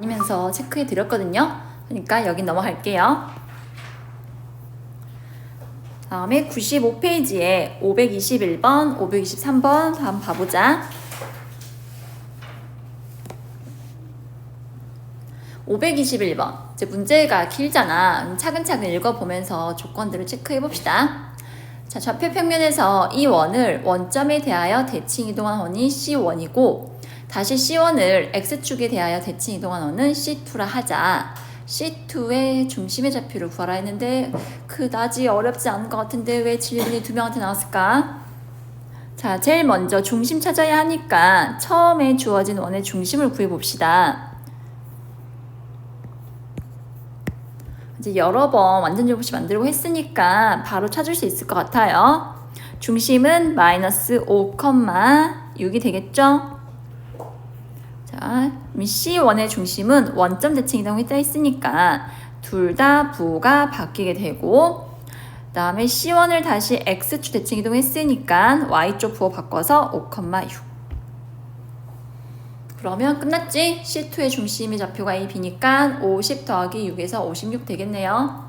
다니면서 체크해 드렸거든요. 그러니까 여기 넘어갈게요. 다음에 95페이지에 521번, 523번 한번 봐보자. 521번. 이제 문제가 길잖아. 차근차근 읽어보면서 조건들을 체크해 봅시다. 자, 좌표 평면에서 이 원을 원점에 대하여 대칭 이동한 원이 C1이고 다시 C1을 X축에 대하여 대칭 이동한 원은 C2라 하자. C2의 중심의 좌표를 구하라 했는데 그다지 어렵지 않은 것 같은데 왜 질문이 두 명한테 나왔을까? 자, 제일 먼저 중심 찾아야 하니까 처음에 주어진 원의 중심을 구해 봅시다. 이제 여러 번 완전 제곱식 만들고 했으니까 바로 찾을 수 있을 것 같아요. 중심은 마이너스 5,6이 되겠죠? 자, C1의 중심은 원점 대칭 이동했다 했으니까 둘 다 부가 바뀌게 되고 그 다음에 C1을 다시 X축 대칭 이동했으니까 Y쪽 부호 바꿔서 5,6 그러면 끝났지? C2의 중심의 좌표가 A, B니까 50 더하기 6에서 56 되겠네요.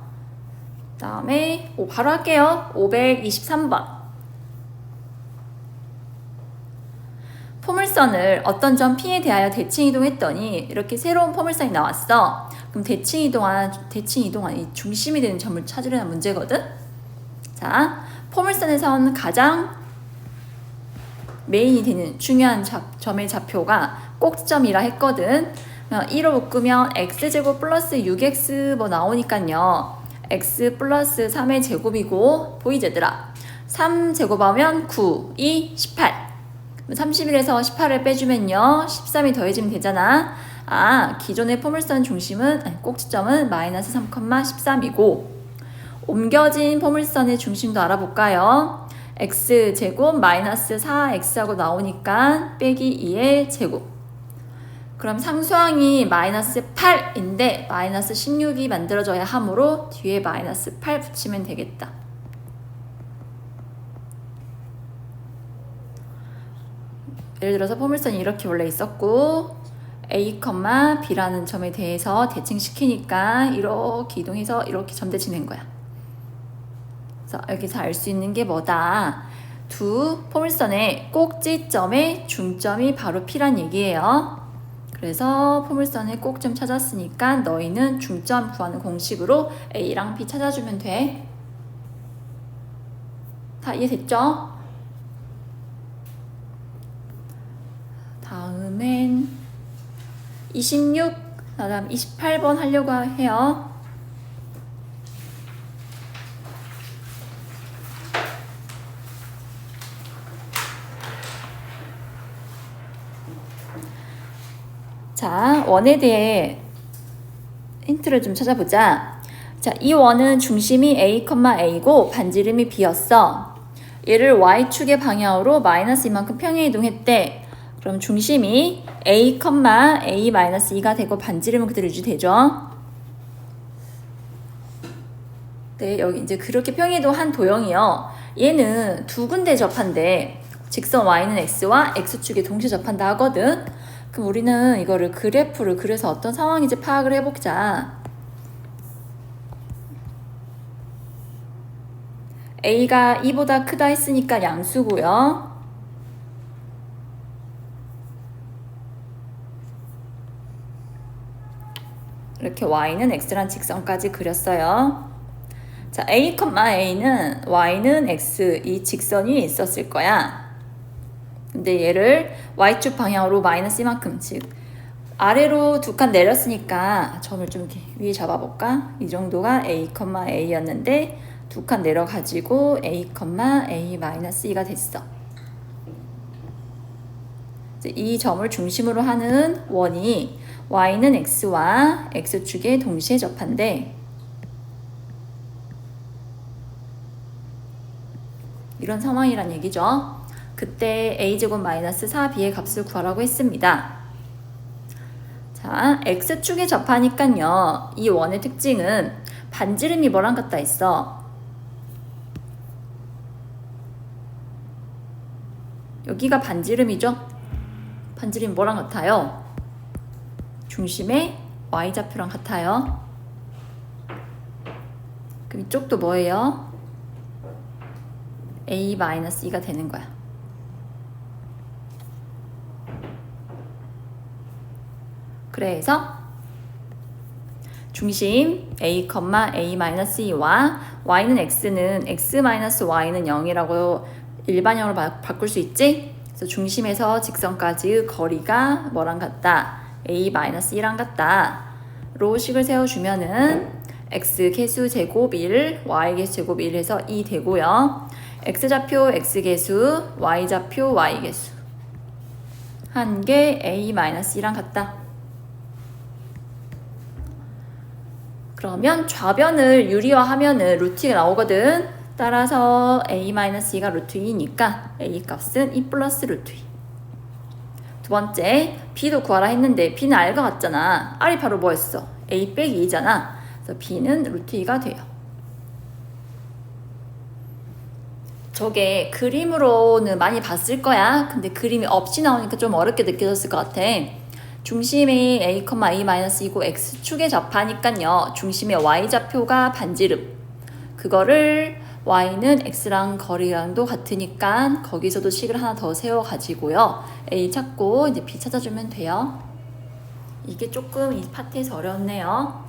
그 다음에 오, 바로 할게요. 523번. 포물선을 어떤 점 P에 대하여 대칭 이동했더니 이렇게 새로운 포물선이 나왔어. 그럼 대칭 이동한 대칭 이동한 이 중심이 되는 점을 찾으려는 문제거든. 자, 포물선에선 가장 메인이 되는 중요한 잡, 점의 좌표가 꼭지점이라 했거든. 1로 묶으면 x제곱 플러스 6x 뭐 나오니까요. x 플러스 3의 제곱이고 보이지 얘들아? 3제곱하면 9, 2, 18. 31에서 18을 빼주면요. 13이 더해지면 되잖아. 아, 기존의 포물선 중심은, 꼭지점은 마이너스 3,13이고, 옮겨진 포물선의 중심도 알아볼까요? x제곱 마이너스 4x하고 나오니까 빼기 2의 제곱. 그럼 상수항이 마이너스 8인데 마이너스 16이 만들어져야 하므로 뒤에 마이너스 8 붙이면 되겠다. 예를 들어서 포물선이 이렇게 원래 있었고 A, B라는 점에 대해서 대칭시키니까 이렇게 이동해서 이렇게 점대칭된 거야. 그래서 여기서 알 수 있는 게 뭐다? 두 포물선의 꼭지점의 중점이 바로 P란 얘기예요. 그래서 포물선의 꼭점 찾았으니까 너희는 중점 구하는 공식으로 A랑 B 찾아주면 돼. 다 이해됐죠? 다음엔 26, 그다음 28번 하려고 해요. 자, 원에 대해 힌트를 좀 찾아보자. 자, 이 원은 중심이 A, A고 반지름이 B였어. 얘를 Y축의 방향으로 마이너스 이만큼 평행 이동했대. 그럼 중심이 A, A 마이너스 2가 되고 반지름은 그대로 유지되죠. 네, 여기 이제 그렇게 평행 이동한 도형이요. 얘는 두 군데 접한대. 직선 Y는 X와 X축에 동시에 접한다 하거든. 그럼 우리는 이거를 그래프를 그래서 어떤 상황인지 파악을 해보자. A가 2보다 크다 했으니까 양수고요. 이렇게 Y는 X란 직선까지 그렸어요. 자, A, A는 Y는 X 이 직선이 있었을 거야. 근데 얘를 y축 방향으로 마이너스 이만큼 즉 아래로 두 칸 내렸으니까 점을 좀 위에 잡아볼까? 이 정도가 a, a였는데 두 칸 내려가지고 a, a 마이너스 2가 됐어. 이 점을 중심으로 하는 원이 y는 x와 x축에 동시에 접한데 이런 상황이란 얘기죠. 그때 a제곱 마이너스 4b의 값을 구하라고 했습니다. 자, x축에 접하니까요. 이 원의 특징은 반지름이 뭐랑 같다 있어? 여기가 반지름이죠? 반지름이 뭐랑 같아요? 중심의 y좌표랑 같아요. 그럼 이쪽도 뭐예요? a-2가 되는 거야. 그래서 중심 a, a-2와 y는 x는 x-y는 0이라고 일반형으로 바, 바꿀 수 있지? 그래서 중심에서 직선까지의 거리가 뭐랑 같다? A-1랑 같다. 로 식을 세워주면은 x 개수 제곱 1, y 개수 제곱 1 해서 2 되고요. x 좌표 x 개수, y 좌표 y 개수. 한 개 a-1랑 같다. 그러면 좌변을 유리화하면은 루트가 나오거든. 따라서 a-2가 루트 2니까 a 값은 2 플러스 루트 2. 두 번째, b도 구하라 했는데 b는 알것 같잖아. r이 바로 뭐였어? a 빼기 2잖아. 그래서 b는 루트 2가 돼요. 저게 그림으로는 많이 봤을 거야. 근데 그림이 없이 나오니까 좀 어렵게 느껴졌을 것 같아. 중심이 a, a-2고 x축에 접하니까요. 중심의 y좌표가 반지름. 그거를 y는 x랑 거리랑도 같으니까 거기서도 식을 하나 더 세워 가지고요. a 찾고 이제 b 찾아주면 돼요. 이게 조금 이 파트에서 어렵네요.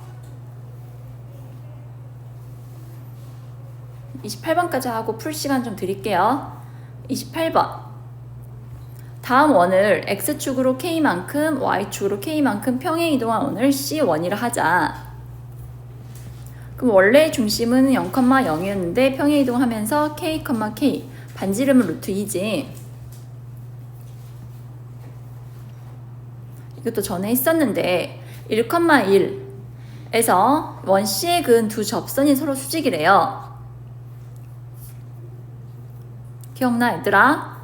28번까지 하고 풀 시간 좀 드릴게요. 28번. 다음 원을 x축으로 k만큼 y축으로 k만큼 평행 이동한 원을 c1이라 하자. 그럼 원래 중심은 0,0이었는데 평행 이동하면서 k, k 반지름은 루트 2지. 이것도 전에 했었는데 1,1에서 원 C의 근 두 접선이 서로 수직이래요. 기억나 얘들아?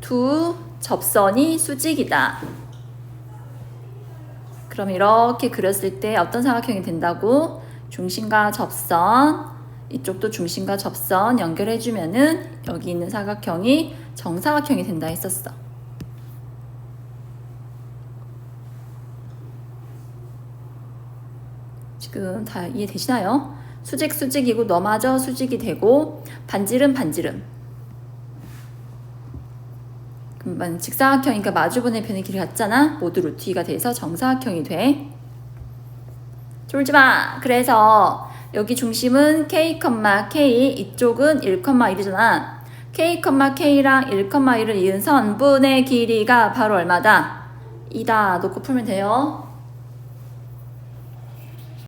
두 접선이 수직이다. 그럼 이렇게 그렸을 때 어떤 삼각형이 된다고? 중심과 접선, 이쪽도 중심과 접선 연결해주면은 여기 있는 사각형이 정사각형이 된다 했었어. 지금 다 이해되시나요? 수직 수직이고 너마저 수직이 되고 반지름 반지름 그러면 직사각형이니까 마주보는 편의 길이 같잖아 모두 루트 2가 돼서 정사각형이 돼 쫄지마. 그래서 여기 중심은 k, k 이쪽은 1,1이잖아. K, k랑 1,1을 이은 선분의 길이가 바로 얼마다? 2다. 놓고 풀면 돼요